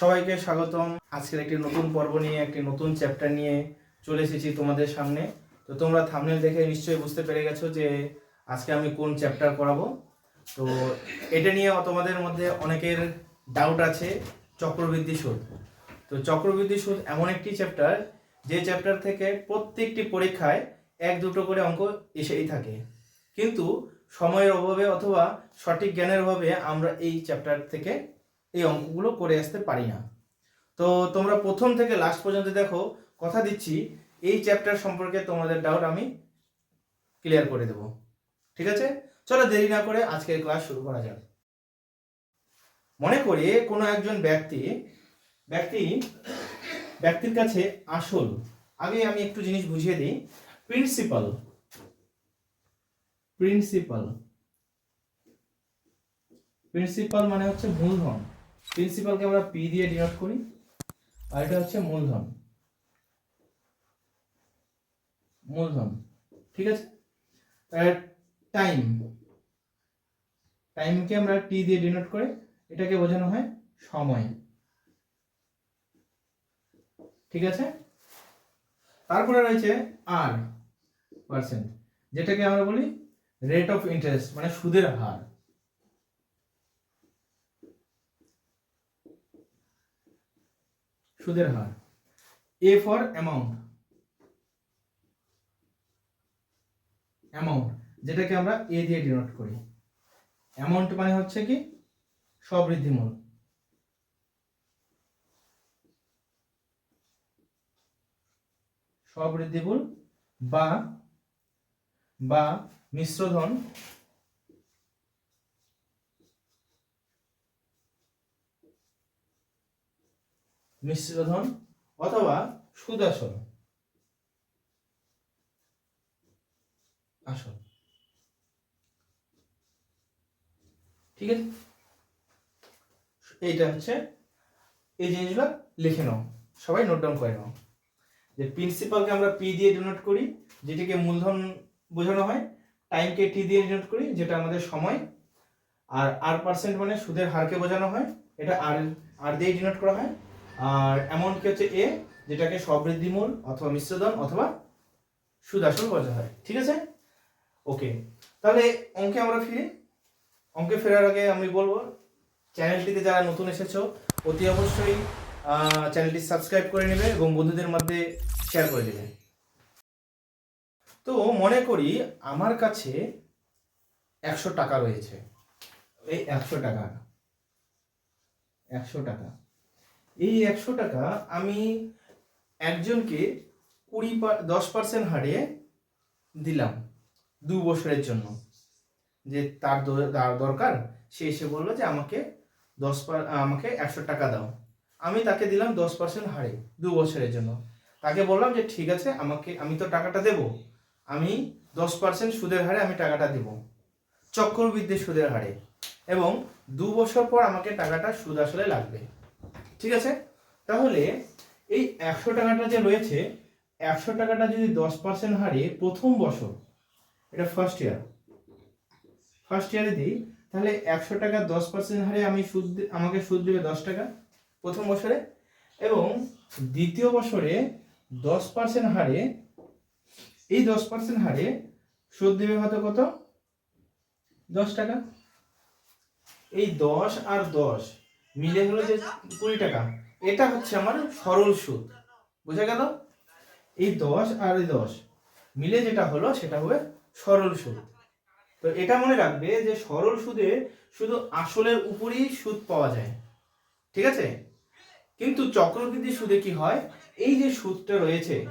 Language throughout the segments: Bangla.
সবাইকে স্বাগতম। আজকের একটি নতুন পর্ব নিয়ে, একটি নতুন চ্যাপ্টার নিয়ে চলে এসেছি তোমাদের সামনে। তো তোমরা থামনেল দেখে নিশ্চয়ই বুঝতে পেরে গেছো যে আজকে আমি কোন চ্যাপ্টার করাবো তো এটা নিয়ে তোমাদের মধ্যে অনেকের ডাউট আছে, চক্রবৃদ্ধি সুদ তো চক্রবৃদ্ধি সুদ এমন একটি চ্যাপ্টার যে চ্যাপ্টার থেকে প্রত্যেকটি পরীক্ষায় এক দুটো করে অঙ্ক এসেই থাকে। কিন্তু সময়ের অভাবে অথবা সঠিক জ্ঞানের অভাবে আমরা এই চ্যাপ্টার থেকে এই অঙ্কগুলো করে আসতে পারি না। তো তোমরা প্রথম থেকে লাস্ট পর্যন্ত দেখো, কথা দিচ্ছি, এই চ্যাপ্টার সম্পর্কে তোমাদের ডাউট আমি ক্লিয়ার করে দেব। ঠিক আছে? চলো দেরি না করে আজকের ক্লাস শুরু করা যাক। মনে করি কোনো একজন ব্যক্তি ব্যক্তি, ব্যক্তির কাছে আসল, আগে আমি একটু জিনিস বুঝিয়ে দিই প্রিন্সিপাল প্রিন্সিপাল প্রিন্সিপাল মানে হচ্ছে মূলধন প্রিন্সিপালকে আমরা পি দিয়ে ডিনোট করি, আর এটা হচ্ছে মূলধন। মূলধন, ঠিক আছে? টাইম টাইমকে আমরা টি দিয়ে ডিনোট করে, এটাকে বোঝানো হয় সময়। ঠিক আছে? তারপরে রয়েছে আর পার্সেন্ট যেটাকে আমরা বলি রেট অফ ইন্টারেস্ট মানে সুদের হার। সুদের হার। এ ফর অ্যামাউন্ট অ্যামাউন্ট যেটাকে আমরা এ দিয়ে ডিনোট করি। অ্যামাউন্ট মানে হচ্ছে কি? সবৃদ্ধিমূল সবৃদ্ধিমূল বা বা মিশ্রধন মিশ্রধন অথবা সুদাসন। আসল। ঠিক আছে? এইটা হচ্ছে এই জিনিসগুলো লিখে নাও। সবাই নোট ডাউন করে নাও। যে প্রিন্সিপালকে আমরা পি দিয়ে ডিনোট করি, যেটিকে মূলধন বোঝানো হয় টাইমকে টি দিয়ে ডিনোট করি, যেটা আমাদের সময়, আর আর পার্সেন্ট মানে সুদের হারকে বোঝানো হয়, এটা আর আর দিয়ে ডিনোট করা হয়। আর অ্যামাউন্টকে হচ্ছে এ যেটাকে সবৃদ্ধিমূল অথবা মিশ্রধন অথবা সুদাসন বোঝা হয়। ঠিক আছে? ওকে তাহলে অঙ্কে আমরা ফিরি। অঙ্কে ফেরার আগে আমি বলব, চ্যানেলটিতে যারা নতুন এসেছ, অতি অবশ্যই চ্যানেলটি সাবস্ক্রাইব করে নেবে এবং বন্ধুদের মধ্যে শেয়ার করে দেবে। তো মনে করি আমার কাছে একশো টাকা রয়েছে। এই একশো টাকা। একশো টাকা। এই একশো টাকা আমি একজনকে কুড়ি দশ পার্সেন্ট হারে দিলাম দু বছরের জন্য। যে তার তার দরকার, সে এসে বলল যে আমাকে দশ আমাকে একশো টাকা দাও। আমি তাকে দিলাম দশ পার্সেন্ট হারে দু বছরের জন্য। তাকে বললাম যে ঠিক আছে, আমাকে, আমি তো টাকাটা দেব। আমি দশ পার্সেন্ট সুদের হারে আমি টাকাটা দেব। চক্রবৃদ্ধি সুদের হারে। এবং দু বছর পর আমাকে টাকাটা সুদ আসলে লাগবে। ঠিক আছে? তাহলে এই একশো টাকাটা যে রয়েছে, একশো টাকাটা যদি দশ পার্সেন্ট হারে প্রথম বছর, এটা ফার্স্ট ইয়ার ফার্স্ট ইয়ারে দিই তাহলে একশো টাকা দশ পার্সেন্ট হারে আমি সুদ আমাকে সুদ দেবে দশ টাকা প্রথম বছরে এবং দ্বিতীয় বছরে দশ পার্সেন্ট হারে, এই দশ পার্সেন্ট হারে সুদ দেবে হয়তো কত? দশ টাকা। এই দশ আর দশ মিলে হলো যে কুড়ি টাকা। এটা হচ্ছে আমার সরল সুদ। বুঝা গেল? এই দশ আর এই দশ মিলে যেটা হলো সেটা হবে সরল সুদ। তো এটা মনে রাখবে যে সরল সুদে শুধু আসলের উপরই সুদ পাওয়া যায়। ঠিক আছে? কিন্তু চক্রবৃদ্ধি সুদে কি হয়? এই যে সুদটা রয়েছে,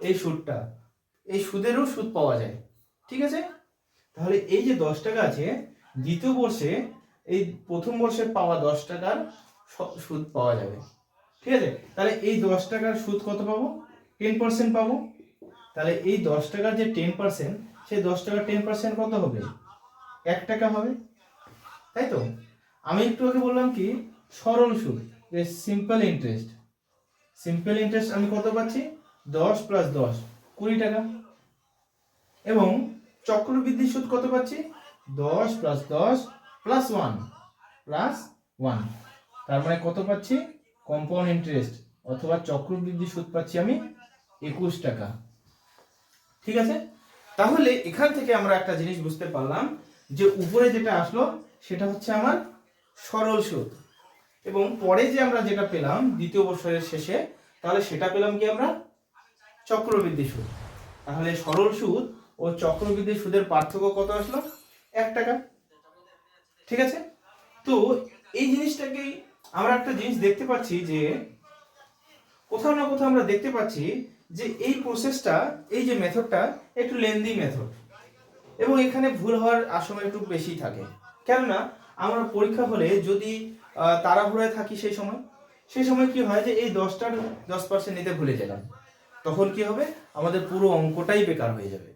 এই সুদটা, এই সুদেরও সুদ পাওয়া যায়। ঠিক আছে? তাহলে এই যে দশ টাকা আছে, দ্বিতীয় বর্ষে এই প্রথম বর্ষে পাওয়া দশ টাকার সুদ পাওয়া যাবে। ঠিক আছে? তাহলে এই দশ টাকার সুদ কত পাবো? টেন পার্সেন্ট পাবো। তাহলে এই দশ টাকার যে টেন পার্সেন্ট, সেই দশ টাকার টেন পার্সেন্ট কত হবে? এক টাকা হবে। তাই তো? আমি একটু আগে বললাম কি? সরল সুদ, যে সিম্পল ইন্টারেস্ট সিম্পল ইন্টারেস্ট আমি কত পাচ্ছি? দশ প্লাস দশ, কুড়ি টাকা। এবং চক্রবৃদ্ধি সুদ কত পাচ্ছি? দশ প্লাস দশ প্লাস ওয়ান প্লাস ওয়ান তার মানে কত পাচ্ছি? কম্পাউন্ড ইন্টারেস্ট অথবা চক্রবৃদ্ধি সুদ পাচ্ছি আমি একুশ টাকা। ঠিক আছে? তাহলে এখান থেকে আমরা একটা জিনিস বুঝতে পারলাম যে উপরে যেটা আসলো সেটা হচ্ছে আমার সরল সুদ। এবং পরে যে আমরা যেটা পেলাম দ্বিতীয় বছরের শেষে, তাহলে সেটা পেলাম কি আমরা? চক্রবৃদ্ধি সুদ। তাহলে সরল সুদ ও চক্রবৃদ্ধি সুদের পার্থক্য কত আসলো? এক টাকা। ঠিক আছে? তো এই জিনিসটাকেই আমরা একটা জিনিস দেখতে পাচ্ছি যে কোথাও না কোথাও আমরা দেখতে পাচ্ছি যে এই প্রসেসটা এই যে মেথডটা একটু লেন্দি মেথড এবং এখানে ভুল হওয়ার আশঙ্কা একটু বেশি থাকে। কেননা আমরা পরীক্ষা হলে যদি তাড়াহুড়োয় থাকি সেই সময় সেই সময় কি হয় যে এই দশটার দশ পার্সেন্ট নিতে ভুলে গেলাম। তখন কি হবে? আমাদের পুরো অঙ্কটাই বেকার হয়ে যাবে।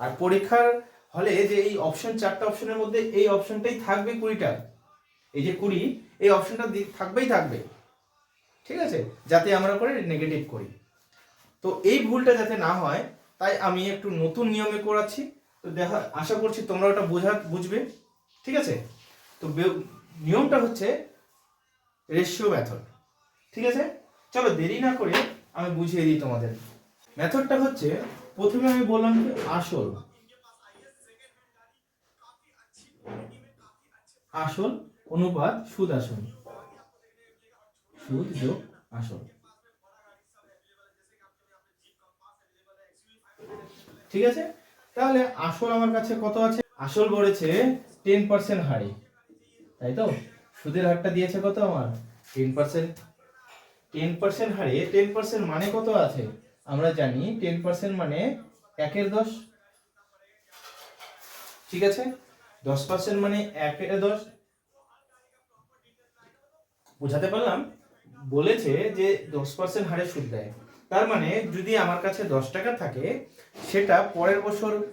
আর পরীক্ষার হলে যে এই অপশন চারটা অপশনের মধ্যে এই অপশনটাই থাকবে কুড়িটা। এই যে কুড়ি, এই অপশনটা থাকবেই থাকবে। ঠিক আছে? যাতে আমরা করে নেগেটিভ করি। তো এই ভুলটা যাতে না হয়, তাই আমি একটু নতুন নিয়মে করাচ্ছি। তো দেখা, আশা করছি তোমরা ওটা বোঝা, বুঝবে। ঠিক আছে? তো নিয়মটা হচ্ছে রেশিও মেথড ঠিক আছে? চলো দেরি না করে আমি বুঝিয়ে দিই তোমাদের। মেথডটা হচ্ছে, প্রথমে আমি বললাম কি আসল। আসল অনুপাত সুদ আসল। সুদ যোগ আসল। ঠিক আছে? তাহলে আসল আমার কাছে কত আছে? আসল বলেছে টেন পার্সেন্ট হারে। তাই তো? সুদের হারটা দিয়েছে কত আমার? টেন পার্সেন্ট টেন পার্সেন্ট হারে টেন পার্সেন্ট মানে কত আছে? আমরা জানি টেন পার্সেন্ট মানে একের দশ। ঠিক আছে? দশ পার্সেন্ট মানে একের দশ। বোঝাতে পারলাম? বলেছে যে দশ পার্সেন্ট হারে সুদ দেয়। তার মানে যদি আমার কাছে দশ টাকা থাকে, সেটা পরের বছর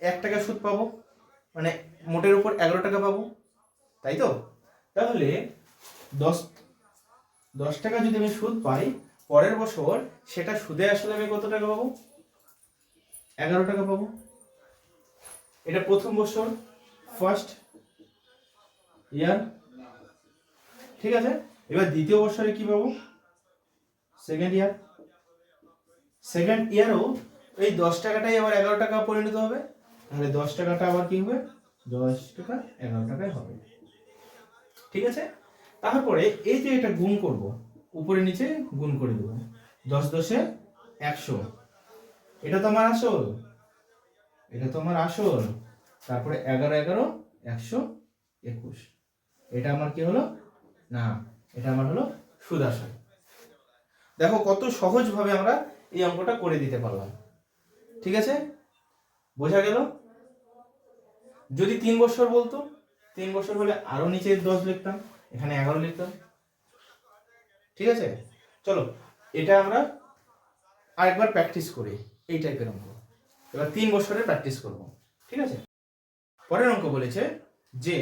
এক টাকা সুদ পাবো। মানে মোটের উপর এগারো টাকা পাবো। তাই তো? তাহলে দশ দশ টাকা যদি আমি সুদ পাই, পরের বছর সেটা সুদে আসলে আমি কত টাকা পাবো? এগারো টাকা পাবো। এটা প্রথম বছর। ফার্স্ট ইয়ার ঠিক আছে? এবার দ্বিতীয় বছরে কি পাবো? সেকেন্ড ইয়ার সেকেন্ড ইয়ারও এই দশ টাকাটাই আবার এগারো টাকা পরিণত হবে। তাহলে দশ টাকাটা আবার কি হবে? দশ টাকা এগারো টাকায় হবে। ঠিক আছে? তারপরে এই যে এটা গুণ করব, উপরে নিচে গুণ করে দেবো। দশ দশে একশো। এটা তো আমার আসল? এটা তো আমার আসল। তারপরে এগারো এগারো, একশো একুশ। এটা আমার কি হলো? না, এটা আমার হলো সুদ আসল দেখো কত সহজভাবে আমরা এই অঙ্কটা করে দিতে পারলাম। ঠিক আছে? বোঝা গেল? যদি তিন বছর বলতো, তিন বছর হলে আরও নিচে দশ লিখতাম, এখানে এগারো লিখতাম। ঠিক আছে? চলো, এটা আমরা আরেকবার প্র্যাকটিস করি, এই টাইপের অঙ্ক। এবার তিন বছরের প্র্যাকটিস করব। ঠিক আছে? পরের অঙ্ক বলেছে যে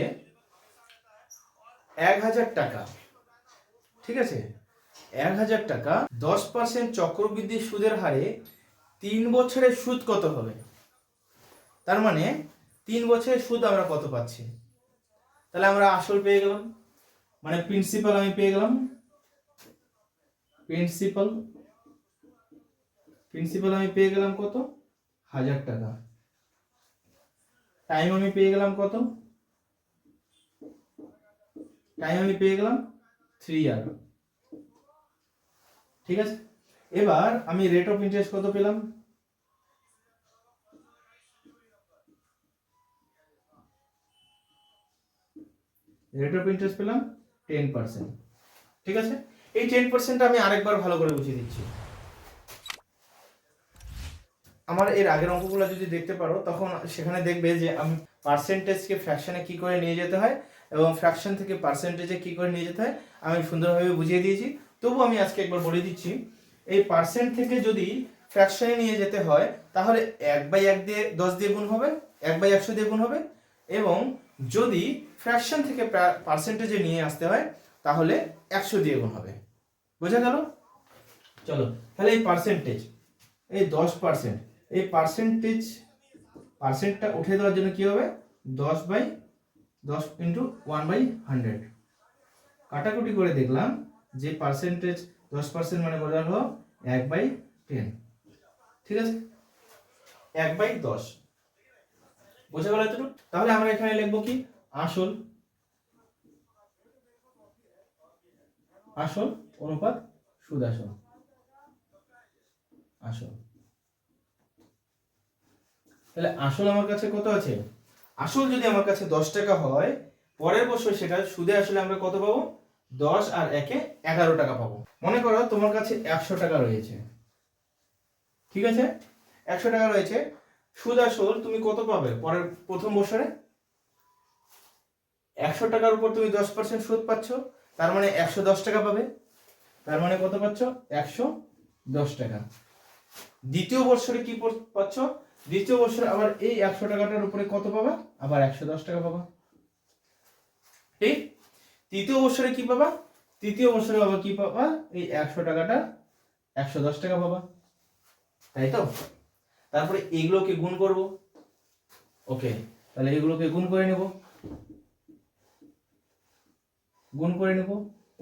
এক হাজার টাকা, ঠিক আছে? এক হাজার টাকা, দশ পার্সেন্ট চক্রবৃদ্ধি সুদের হারে তিন বছরের সুদ কত হবে? তার মানে তিন বছরের সুদ আমরা কত পাচ্ছি? তাহলে আমরা আসল পেয়ে গেলাম। মানে প্রিন্সিপাল আমি পেয়ে গেলাম। প্রিন্সিপাল প্রিন্সিপাল আমি পেয়ে গেলাম কত? হাজার টাকা। টাইম আমি পেয়ে গেলাম কত? টাইম আমি পেয়ে গেলাম থ্রি আর ঠিক আছে? এবার আমি রেট অফ ইন্টারেস্ট কত পেলাম? রেট অফ ইন্টারেস্ট পেলাম টেন পার্সেন্ট ঠিক আছে? এই টেন পার্সেন্ট আমি আরেকবার ভালো করে বুঝিয়ে দিচ্ছি। আমার এর আগের অঙ্কগুলো যদি দেখতে পারো, তখন সেখানে দেখবে যে আমি পার্সেন্টেজকে ফ্র্যাকশনে কি করে নিয়ে যেতে হয় এবং ফ্র্যাকশন থেকে পার্সেন্টেজে কি করে নিয়ে যেতে হয়, আমি সুন্দরভাবে বুঝিয়ে দিয়েছি। তবু আমি আজকে একবার বলে দিচ্ছি, এই পার্সেন্ট থেকে যদি ফ্র্যাকশনে নিয়ে যেতে হয়, তাহলে এক বাই এক দিয়ে দশ দিয়ে গুণ হবে, এক বাই একশো দিয়ে গুণ হবে এবং যদি ফ্র্যাকশন থেকে পার্সেন্টেজে নিয়ে আসতে হয়, তাহলে একশো দিয়ে গুণ হবে। বোঝা গেল? চলো, তাহলে এই পার্সেন্টেজ এই দশ পার্সেন্ট এই পার্সেন্টেজ পার্সেন্টটা উঠে দেওয়ার জন্য কি হবে? দশ বাই দশ ইন্টু ওয়ান বাই হান্ড্রেড কাটাকুটি করে দেখলাম যে পার্সেন্টেজ দশ পার্সেন্ট মানে কত হলো এক বাই টেন ঠিক আছে? এক বাই দশ। বোঝা গেল এতটুকু? তাহলে আমরা এখানে লিখব কি? আসল। আসল অনুপাত সুদ আসল। আসল। তাহলে আসল আমার কাছে কত আছে? আসল যদি আমার কাছে দশ টাকা হয়, পরের বছর সেটা সুদে আসলে আমরা কত পাবো? দশ আর একে এগারো টাকা পাবো। মনে করো তোমার কাছে একশো টাকা রয়েছে। ঠিক আছে? একশো টাকা রয়েছে। সুদ আসল তুমি কত পাবে পরের, প্রথম বছরে? একশো টাকার উপর তুমি দশ পার্সেন্ট সুদ পাচ্ছ, তার মানে একশো দশ টাকা পাবে। তার মানে কত পাচ্ছ? একশো দশ টাকা। দ্বিতীয় বছরে কি পাচ্ছ? দ্বিতীয় বছরে আবার এই একশো টাকাটার উপরে কত পাবা? আবার একশো দশ টাকা পাবা। ঠিক তৃতীয় বছরে কি পাবা? তৃতীয় বছরে আবার কি পাবা? এই একশো টাকাটা একশো দশ টাকা পাবা। তাই তো? তারপরে এগুলোকে গুণ করব। ওকে, তাহলে এগুলোকে গুণ করে নেব। গুণ করে নেব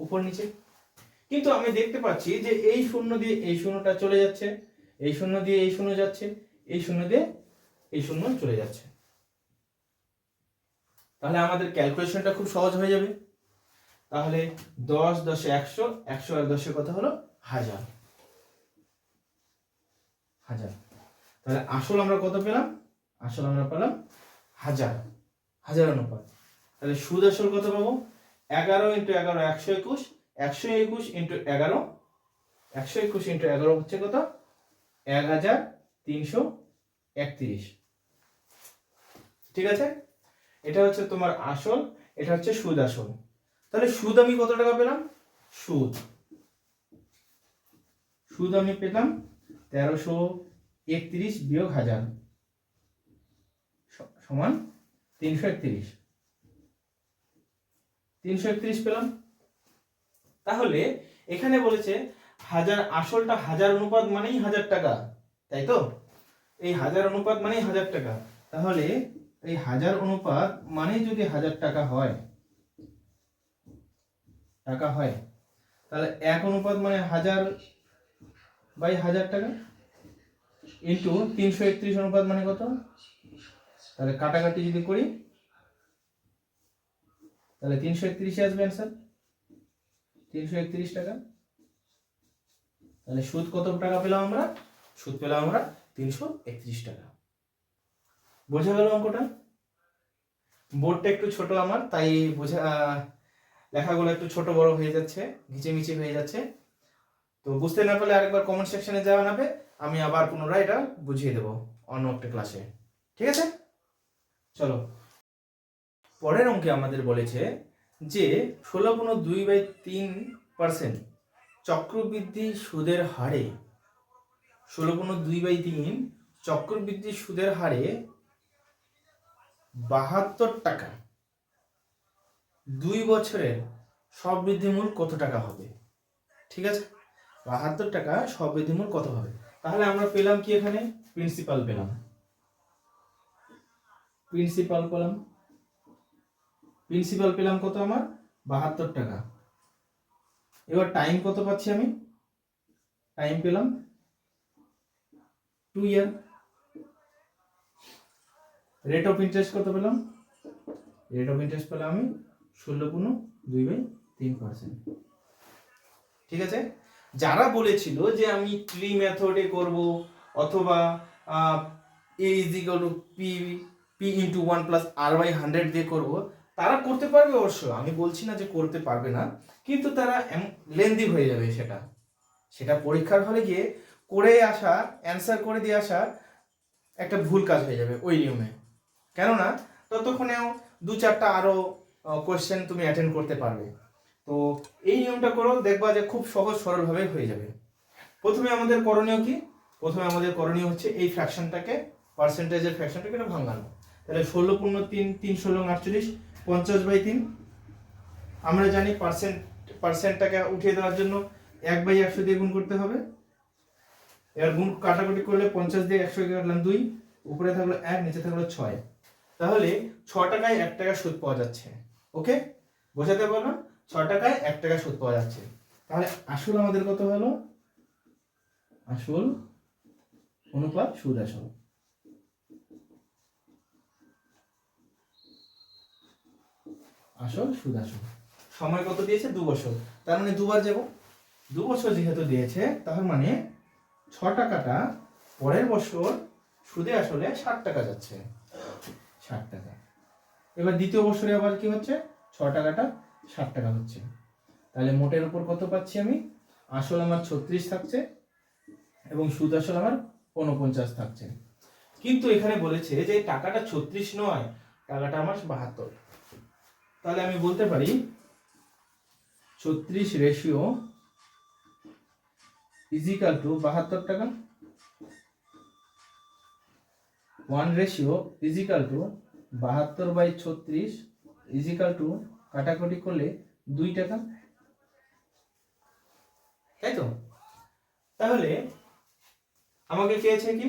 উপর নিচে। কিন্তু আমি দেখতে পাচ্ছি যে এই শূন্য দিয়ে এই শূন্যটা চলে যাচ্ছে, এই শূন্য দিয়ে এই শূন্য যাচ্ছে। এই শূন্য দিয়ে এই শূন্য চলে যাচ্ছে। তাহলে আমাদের ক্যালকুলেশনটা খুব সহজ হয়ে যাবে। তাহলে দশ দশে একশো একশো আর দশে কত হলো? হাজার। হাজার। তাহলে আসল আমরা কত পেলাম? আসল আমরা পেলাম হাজার। হাজার অনুপাত। তাহলে সুদ আসল কত পাবো? এগারো ইন্টু এগারো, একশো একুশ। একশো একুশ ইন্টু এগারো। একশো একুশ ইন্টু এগারো হচ্ছে কত? এক হাজার। তিনশো একত্রিশ। ঠিক আছে? এটা হচ্ছে তোমার আসল, এটা হচ্ছে সুদ আসল। তাহলে সুদ আমি কত টাকা পেলাম? সুদ। সুদ আমি পেলাম তেরোশো একত্রিশ বিয়োগ হাজার। সমান তিনশো একত্রিশ। তিনশো একত্রিশ পেলাম। তাহলে এখানে বলেছে হাজার আসলটা হাজার অনুপাত মানেই হাজার টাকা, তাই তো? এই হাজার অনুপাত মানেই হাজার টাকা। তাহলে এই হাজার অনুপাত মানেই যদি হাজার টাকা হয় টাকা হয়, তাহলে এক অনুপাত মানে হাজার বাই হাজার টাকা ইন্টু তিনশো একত্রিশ অনুপাত মানে কত? তাহলে কাটাকাটি যদি করি, তাহলে তিনশো একত্রিশে আসবে অ্যান্সার তিনশো একত্রিশ টাকা। তাহলে সুদ কত টাকা পেলাম আমরা? সুদ পেলাম আমরা তিনশো একত্রিশ টাকা। বোঝা গেল অঙ্কটা? বোর্ডটা একটু ছোট আমার, তাই বোঝা লেখাগুলো একটু ছোট বড় হয়ে যাচ্ছে, ঘিচেমিচি হয়ে যাচ্ছে। তো বুঝতে না পারলে আরেকবার কমেন্ট সেকশনে জানাবে আমি আবার পুনরায় এটা বুঝিয়ে দেবো অন্য একটা ক্লাসে ঠিক আছে? চলো। পরের অঙ্কে আমাদের বলেছে যে ষোলো কোনো দুই বাই তিন পার্সেন্ট চক্রবৃদ্ধি সুদের হারে ষোলো কোনো দুই বাই তিন, চক্রবৃদ্ধি সুদের হারে বাহাত্তর টাকা। দুই বছরের সব বৃদ্ধিমূল কত টাকা হবে? ঠিক আছে? বাহাত্তর টাকা সব বৃদ্ধিমূল কত হবে? তাহলে আমরা পেলাম কি এখানে? প্রিন্সিপাল পেলাম। প্রিন্সিপাল পেলাম। প্রিন্সিপাল পেলাম কত আমার? বাহাত্তর টাকা। এবার টাইম কত পাচ্ছি আমি? টাইম পেলাম two year rate of interest কত পেলাম? রেট অফ ইন্টারেস্ট পেলাম আমি ষোলো পূর্ণ দুই বাই তিন পার্সেন্ট ঠিক আছে? যারা বলেছিল যে আমি ট্রি মেথডে করব অথবা A is equal to P P into one plus R by hundred দিয়ে করব, তারা করতে পারবে অবশ্য। আমি বলছি না যে করতে পারবে না, কিন্তু তারা লেন্দি হয়ে যাবে সেটা। সেটা পরীক্ষার হলে গিয়ে করে আসা অ্যান্সার করে দিয়ে আসা একটা ভুল কাজ হয়ে যাবে ওই নিয়মে। কেননা ততক্ষণেও দু চারটা আরও কোয়েশ্চেন তুমি অ্যাটেন্ড করতে পারবে। তো এই নিয়মটা করো দেখবা যে খুব সহজ সরলভাবে হয়ে যাবে। প্রথমে আমাদের করণীয় কি? প্রথমে আমাদের করণীয় হচ্ছে এই ফ্র্যাকশনটাকে পার্সেন্টেজের ফ্র্যাকশনটাকে এটা ভাঙানো। তাহলে ষোলো পূর্ণ তিন তিন ষোলো আটচল্লিশ, পঞ্চাশ বাই তিন। আমরা জানি পার্সেন্ট পার্সেন্টটাকে উঠিয়ে দেওয়ার জন্য এক বাই একশো দিয়ে গুণ করতে হবে। এবার গুণ কাটাকুটি করলে পঞ্চাশ দিয়ে একশো কাটলাম দুই, উপরে থাকল এক, নিচে থাকল ছয়। তাহলে ছ টাকায় এক টাকা সুদ পাওয়া যাচ্ছে, ওকে? বোঝাতে পারলাম ছ টাকায় এক টাকা সুদ পাওয়া যাচ্ছে। তাহলে আসল আমাদের কত হলো? আসল অনুপাত সুদ আসল। আসল সুদ আসল। সময় কত দিয়েছে? দু বছর। তার মানে দুবার যাব। দু বছর যেহেতু দিয়েছে, তার মানে ছ টাকাটা পরের বছর সুদে আসলে ষাট টাকা যাচ্ছে। ষাট টাকা। এবার দ্বিতীয় বছরে আবার কি হচ্ছে? ছ টাকাটা ষাট টাকা হচ্ছে। তাহলে মোটের উপর কত পাচ্ছি আমি? আসল আমার ছত্রিশ থাকছে এবং সুদ আসল আমার উনপঞ্চাশ থাকছে। কিন্তু এখানে বলেছে যে টাকাটা ছত্রিশ নয়, টাকাটা আমার বাহাত্তর। তাহলে আমি বলতে পারি, ছত্রিশ রেশিও ইজিক্যাল টু বাহাত্তর টাকা? ওয়ান রেশিও ইজিক্যাল টু বাহাত্তর বাই ছত্রিশ ইজিক্যাল টু কাটাকুটি করলে দুই টাকা। তাই তো? তাহলে আমাকে চেয়েছে কি?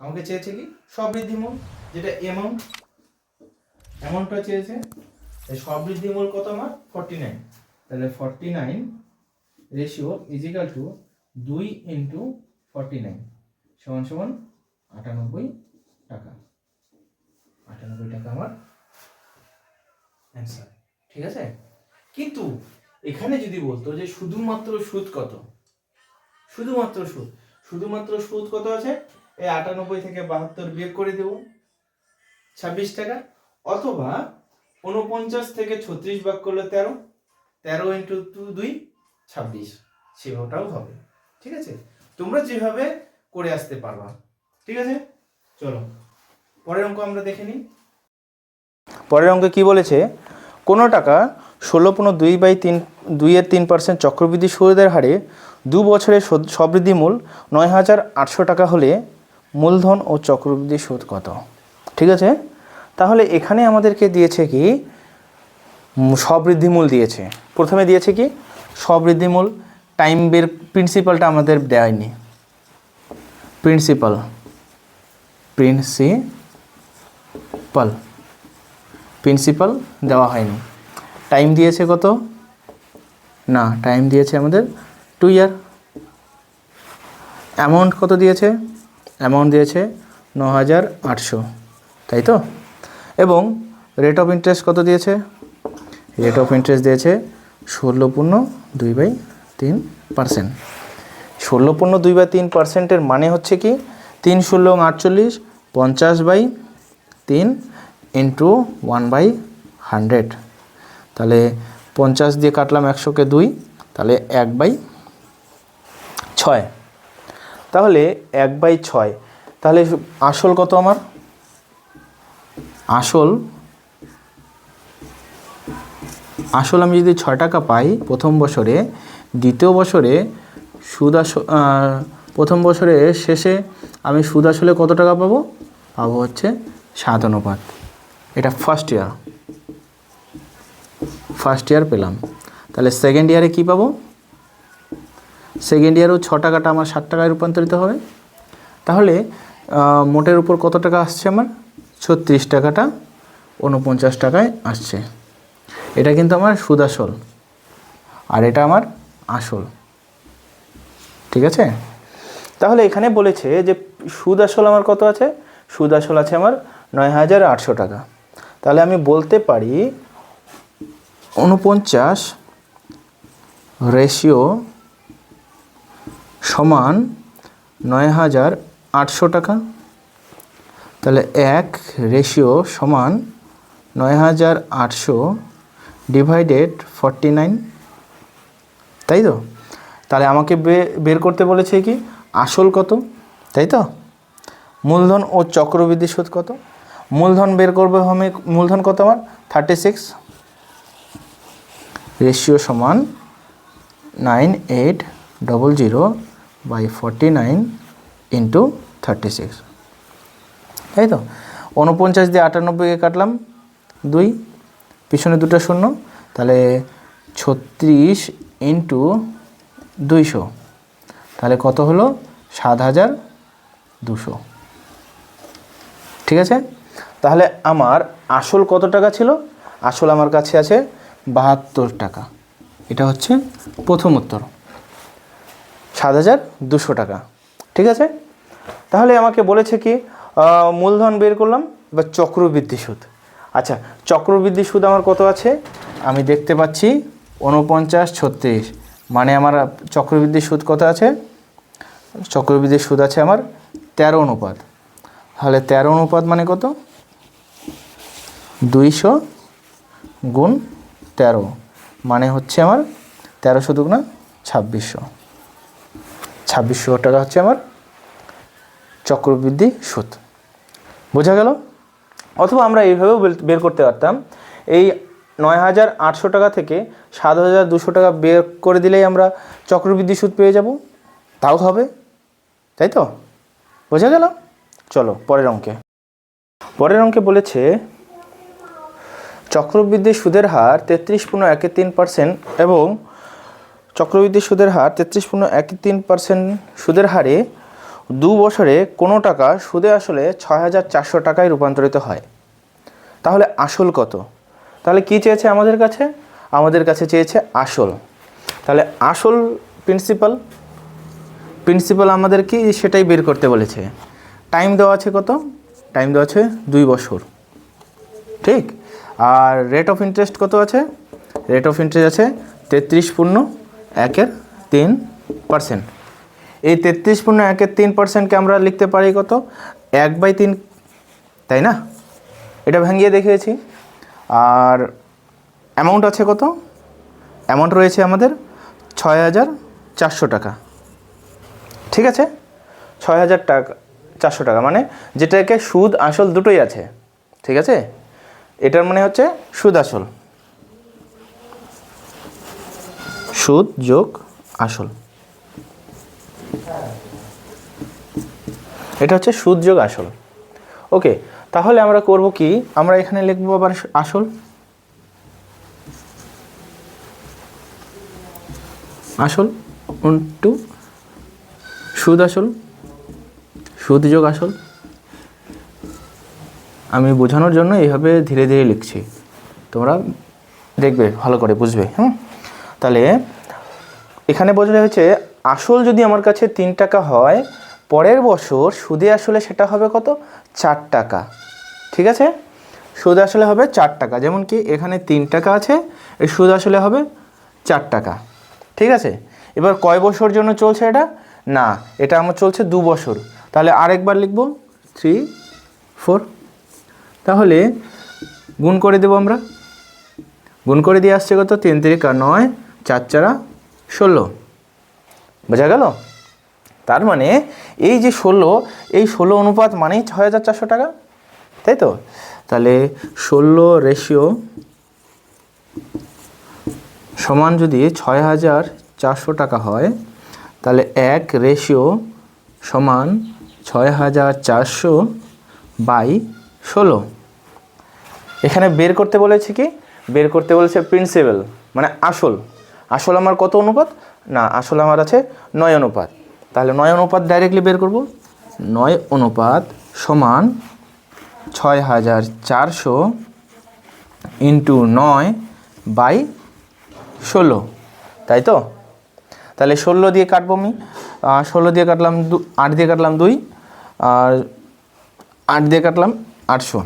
আমাকে চেয়েছে কি? সবৃদ্ধি মূল যেটা অ্যামাউন্ট অ্যামাউন্টটা চেয়েছে। এই সবৃদ্ধি মূল কত আমার? ফর্টি নাইন তাহলে forty nine ratio is equal to দুই ইন্টু ফর্টি নাইন সমান সমান আটানব্বই টাকা। আটানব্বই টাকা আমার অ্যান্সার ঠিক আছে? কিন্তু এখানে যদি বলতো যে শুধুমাত্র সুদ কত? শুধুমাত্র সুদ। শুধুমাত্র সুদ কত আছে? এই আটানব্বই থেকে বাহাত্তর বিয়োগ করে দেব। ছাব্বিশ টাকা। অথবা উনপঞ্চাশ থেকে ছত্রিশ ভাগ করলে তেরো। তেরো ইন্টু টু দুই। ছাব্বিশ সেভাবেটাও হবে, ঠিক আছে? তোমরা যেভাবে করে আসতে পারবা, ঠিক আছে? চলো, পরের অঙ্ক আমরা দেখে নিই। পরের অঙ্কে কি বলেছে? কোনো টাকা ষোলো পনেরো দুই বাই তিন, দুইয়ের তিন পার্সেন্ট চক্রবৃদ্ধি সুদের হারে দু বছরের সবৃদ্ধি মূল নয় হাজার আটশো টাকা হলে মূলধন ও চক্রবৃদ্ধি সুদ কত? ঠিক আছে? তাহলে এখানে আমাদেরকে দিয়েছে কি? সবৃদ্ধি মূল দিয়েছে। প্রথমে দিয়েছে কি? সবৃদ্ধি মূল টাইম বের প্রিন্সিপালটা আমাদের দেয়নি। প্রিন্সিপাল প্রিন্সিপাল প্রিন্সিপাল দেওয়া হয়নি। টাইম দিয়েছে কত? না টাইম দিয়েছে আমাদের টু ইয়ার অ্যামাউন্ট কত দিয়েছে? অ্যামাউন্ট দিয়েছে ন হাজার আটশো। তাই তো? এবং রেট অফ ইন্টারেস্ট কত দিয়েছে? রেট অফ ইন্টারেস্ট দিয়েছে ষোলো পূর্ণ দুই বাই তিন পার্সেন্ট। ষোলো পূর্ণ দুই বাই তিন পার্সেন্টের মানে হচ্ছে কি? তিন ষোলো আটচল্লিশ, পঞ্চাশ বাই তিন ইন্টু ওয়ান বাই হান্ড্রেড। তাহলে পঞ্চাশ দিয়ে কাটলাম একশোকে দুই, তাহলে এক বাই ছয়। তাহলে এক বাই ছয়, তাহলে আসল কত আমার? আসল আসল আমি যদি ছয় টাকা পাই প্রথম বছরে, দ্বিতীয় বছরে সুদ আস- প্রথম বছরের শেষে আমি সুদ আসলে কত টাকা পাবো? পাবো হচ্ছে সাত অনুপাত। এটা ফার্স্ট ইয়ার ফার্স্ট ইয়ার পেলাম। তাহলে সেকেন্ড ইয়ারে কি পাবো? সেকেন্ড ইয়ারেও ছ টাকাটা আমার ষাট টাকায় রূপান্তরিত হবে। তাহলে মোটের উপর কত টাকা আসছে আমার? ছত্রিশ টাকাটা উনপঞ্চাশ টাকায় আসছে। এটা কিন্তু আমার সুদ আসল আর এটা আমার আসল। ঠিক আছে? তাহলে এখানে বলেছে যে সুদ আসল আমার কত আছে? সুদ আসল আছে আমার নয় হাজার আটশো টাকা। তাহলে আমি বলতে পারি উনপঞ্চাশ রেশিও সমান নয় হাজার আটশো টাকা। তাহলে এক রেশিও সমান নয় হাজার আটশো ডিভাইডেড ফর্টি নাইন তাই তো তাহলে আমাকে বের করতে বলেছে কি? আসল কত? তাই তো মূলধন ও চক্রবৃদ্ধি সুদ কত? মূলধন বের করবে আমি মূলধন কত আমার? থার্টি সিক্স রেশিও সমান nine eight double zero by forty nine into thirty six তাই তো উনপঞ্চাশ দিয়ে আটানব্বইকে কাটলাম দুই। পিছনে দুটো শূন্য, তাহলে ছত্রিশ ইন্টু দুইশো। তাহলে কত হলো? সাত হাজার দুশো। ঠিক আছে? তাহলে আমার আসল কত টাকা ছিল? আসল আমার কাছে আছে বাহাত্তর টাকা। এটা হচ্ছে প্রথম উত্তর। সাত হাজার দুশো টাকা। ঠিক আছে? তাহলে আমাকে বলেছে কি মূলধন বের করলাম, এবার চক্রবৃদ্ধি সুদ। আচ্ছা চক্রবৃদ্ধি সুদ আমার কত আছে? আমি দেখতে পাচ্ছি উনপঞ্চাশ ছত্রিশ। মানে আমার চক্রবৃদ্ধি সুদ কত আছে? চক্রবৃদ্ধি সুদ আছে আমার তেরো অনুপাত। তাহলে তেরো অনুপাত মানে কত? দুইশো গুণ তেরো। মানে হচ্ছে আমার তেরোশো দুগুণা ছাব্বিশশো। ছাব্বিশশো টাকা হচ্ছে আমার চক্রবৃদ্ধি সুদ। বোঝা গেল? অথবা আমরা এইভাবেও বের- করতে পারতাম। এই নয় হাজার আটশো টাকা থেকে সাত হাজার দুশো টাকা বের করে দিলেই আমরা চক্রবৃদ্ধি সুদ পেয়ে যাব। তাও হবে, তাই তো? বোঝা গেল? চলো, পরের অঙ্কে। পরের অঙ্কে বলেছে, চক্রবৃদ্ধি সুদের হার তেত্রিশ পূর্ণ একে তিন পার্সেন্ট এবং চক্রবৃদ্ধি সুদের হার তেত্রিশ পূর্ণ এক তিন পার্সেন্ট সুদের হারে দু বছরে কোনো টাকা সুদে আসলে ছয় হাজার চারশো টাকায় রূপান্তরিত হয়। তাহলে আসল কত? তাহলে কি চেয়েছে আমাদের কাছে? আমাদের কাছে চেয়েছে আসল। তাহলে আসল প্রিন্সিপাল প্রিন্সিপাল আমাদের কি? সেটাই বের করতে বলেছে। টাইম দেওয়া আছে কত? টাইম দেওয়া আছে দুই বছর। ঠিক? আর রেট অফ ইন্টারেস্ট কত আছে? রেট অফ ইন্টারেস্ট আছে তেত্রিশ পূর্ণ একের তিন পার্সেন্ট এই তেত্রিশ পূর্ণ একের তিন পার্সেন্টকে আমরা লিখতে পারি কত? এক বাই তিন, তাই না? এটা ভাঙিয়ে দেখিয়েছি। আর অ্যামাউন্ট আছে কত? অ্যামাউন্ট রয়েছে আমাদের ছয় হাজার চারশো টাকা। ঠিক আছে? ছয় হাজার টাকা, চারশো টাকা মানে যেটাকে সুদ আসল দুটোই আছে। ঠিক আছে? এটার মানে হচ্ছে সুদ আসল। সুদ যোগ আসল। এটা হচ্ছে সুদ যোগ আসল। ওকে, তাহলে আমরা করব কি? আমরা এখানে লিখব আবার আসল। আসল টু সুদ আসল সুদ যোগ আসল। আমি বোঝানোর জন্য এইভাবে ধীরে ধীরে লিখছি। তোমরা দেখবে, ভালো করে বুঝবে হ্যাঁ তাহলে এখানে বোঝানো হয়েছে আসল যদি আমার কাছে তিন টাকা হয়, পরের বছর সুদে আসলে সেটা হবে কত? চার টাকা। ঠিক আছে? সুদ আসলে হবে চার টাকা। যেমন কি এখানে তিন টাকা আছে, এই সুদ আসলে হবে চার টাকা। ঠিক আছে? এবার কয় বছর জন্য চলছে এটা? না, এটা আমার চলছে দু বছর। তাহলে আরেকবার লিখব। থ্রি ফোর তাহলে গুণ করে দেবো আমরা। গুণ করে দিয়ে আসছে কত? তিন তিরিকা নয়, চার চারা ষোলো। বোঝা গেল? তার মানে এই যে ষোলো, এই ষোলো অনুপাত মানেই ছয় হাজার চারশো টাকা, তাই তো? তাহলে ষোলো রেশিও সমান যদি ছয় হাজার চারশো টাকা হয়, তাহলে এক রেশিও সমান ছয় হাজার চারশো বাই ষোলো। এখানে বের করতে বলেছে কি? বের করতে বলেছে প্রিন্সিপাল মানে আসল। আসল আমার কত অনুপাত? না, আসলে আমার আছে নয় অনুপাত। তাহলে নয় অনুপাত ডাইরেক্টলি বের করব। নয় অনুপাত সমান ছয় হাজার চারশো ইন্টু নয় বাই ষোলো। তাই তো? তাহলে ষোলো দিয়ে কাটবো আমি। ষোলো দিয়ে কাটলাম দু, আট দিয়ে কাটলাম দুই, আর আট দিয়ে কাটলাম আটশো।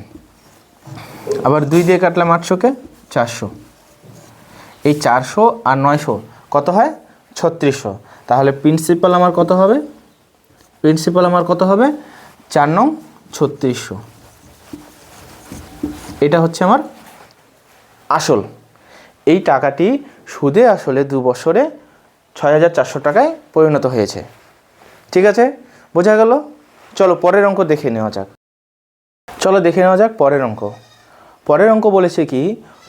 আবার দুই দিয়ে কাটলাম আটশোকে চারশো। এই চারশো আর নয়শো কত হয়? ছত্রিশশো। তাহলে প্রিন্সিপাল আমার কত হবে? প্রিন্সিপাল আমার কত হবে? চার নং ছত্রিশশো। এটা হচ্ছে আমার আসল। এই টাকাটি সুদে আসলে দু বছরে ছয় হাজার চারশো টাকায় পরিণত হয়েছে। ঠিক আছে? বোঝা গেল? চলো পরের অঙ্ক দেখে নেওয়া যাক। চলো দেখে নেওয়া যাক পরের অঙ্ক। পরের অঙ্ক বলেছে কি,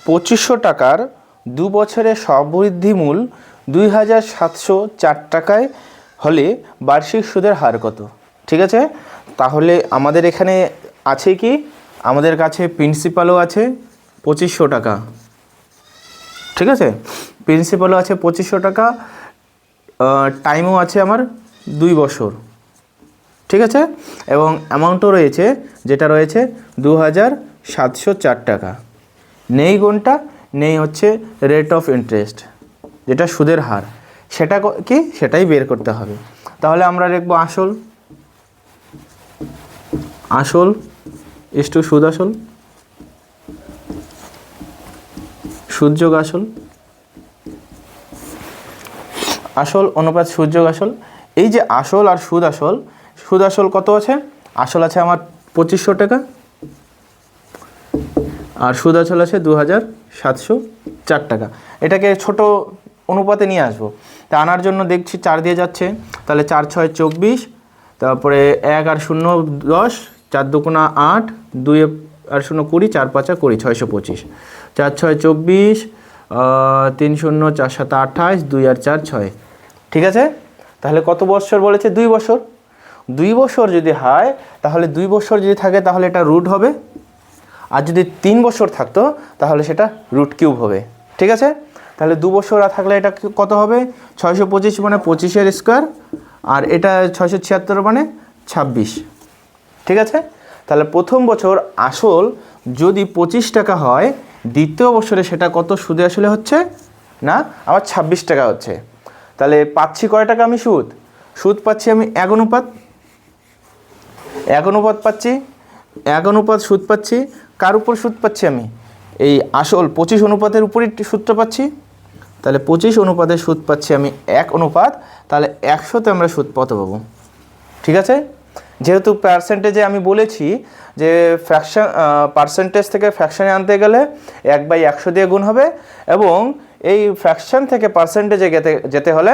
পঁচিশশো টাকার দু বছরের সবৃদ্ধি মূল দুই হাজার সাতশো চার টাকায় হলে বার্ষিক সুদের হার কত? ঠিক আছে? তাহলে আমাদের এখানে আছে কি? আমাদের কাছে প্রিন্সিপালও আছে, পঁচিশশো টাকা। ঠিক আছে? প্রিন্সিপালও আছে, পঁচিশশো টাকা। টাইমও আছে আমার দুই বছর। ঠিক আছে? এবং অ্যামাউন্টও রয়েছে, যেটা রয়েছে দু হাজার সাতশো চার টাকা। নেই গুণটা নেই হচ্ছে রেট অফ ইন্টারেস্ট যেটা সুদের হার, সেটা কি সেটাই বের করতে হবে। তাহলে আমরা লিখব আসল। আসল ইস টু সুদ আসল। সুদ যোগ আসল। আসল অনুপাত সুদ যোগ আসল। এই যে আসল আর সুদ আসল সুদ আসল কত আছে? আসল আছে আমার পঁচিশশো টাকা। আর সুদ আসল আছে দু হাজার সাতশো চার টাকা। এটাকে ছোট অনুপাতে নিয়ে আসব। তা আনার জন্য দেখছি চার দিয়ে যাচ্ছে, তাহলে চার, ছয়, চব্বিশ, তারপরে এক আর শূন্য, দশ, চার দুগুণা আট, দুই আর শূন্য কুড়ি, চার পাঁচা কুড়ি, ছয়শো পঁচিশ। চার, ছয়, চব্বিশ তিন শূন্য, চার সাত আঠাশ, দুই আর চার, ছয়। ঠিক আছে? তাহলে কত বছর বলেছে? দুই বছর দুই বছর যদি হয়, তাহলে দুই বছর যদি থাকে, তাহলে এটা রুট হবে। আর যদি তিন বছর থাকতো, তাহলে সেটা রুট কিউব হবে। ঠিক আছে? তাহলে দু বছর থাকলে এটা কত হবে? ছয়শো পঁচিশ মানে পঁচিশের স্কোয়ার, আর এটা ছয়শো ছিয়াত্তর মানে ছাব্বিশ। ঠিক আছে? তাহলে প্রথম বছর আসল যদি পঁচিশ টাকা হয়, দ্বিতীয় বছরে সেটা কত সুদে আসলে হচ্ছে? না আমার ছাব্বিশ টাকা হচ্ছে। তাহলে পাচ্ছি কয় টাকা আমি সুদ? সুদ পাচ্ছি আমি এক অনুপাত। এক অনুপাত পাচ্ছি। এক অনুপাত সুদ পাচ্ছি। কার উপর সুদ পাচ্ছি আমি? এই আসল পঁচিশ অনুপাতের উপরই সুদটা পাচ্ছি। তাহলে পঁচিশ অনুপাতের সুদ পাচ্ছি আমি এক অনুপাত, তাহলে একশোতে আমরা সুদ কত পাবো? ঠিক আছে? যেহেতু পার্সেন্টেজে আমি বলেছি যে ফ্র্যাকশন পার্সেন্টেজ থেকে ফ্র্যাকশনে আনতে গেলে এক বাই একশো দিয়ে গুণ হবে এবং এই ফ্র্যাকশন থেকে পার্সেন্টেজে যেতে যেতে হলে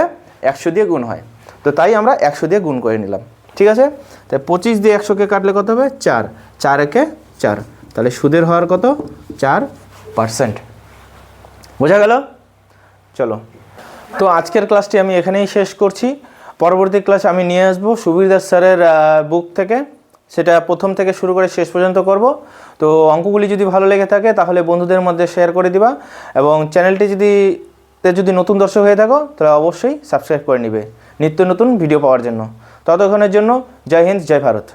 একশো দিয়ে গুণ হয়। তো তাই আমরা একশো দিয়ে গুণ করে নিলাম। ঠিক আছে? তাই পঁচিশ দিয়ে একশোকে কাটলে কত হবে? চার। চার একে চার। তাহলে সুদের হওয়ার কত? চার পার্সেন্ট বোঝা গেল? চলো। তো আজকের ক্লাসটি আমি এখানেই শেষ করছি। পরবর্তী ক্লাস আমি নিয়ে আসব সুবীর দাস স্যারের বুক থেকে। সেটা প্রথম থেকে শুরু করে শেষ পর্যন্ত করব। তো অঙ্কগুলি যদি ভালো লেগে থাকে, তাহলে বন্ধুদের মধ্যে শেয়ার করে দিবা। এবং চ্যানেলটি যদি, তে যদি নতুন দর্শক হয়ে থাকো, তাহলে অবশ্যই সাবস্ক্রাইব করে নিবে। নিত্য নতুন ভিডিও পাওয়ার জন্য। ততক্ষণের জন্য জয় হিন্দ, জয় ভারত।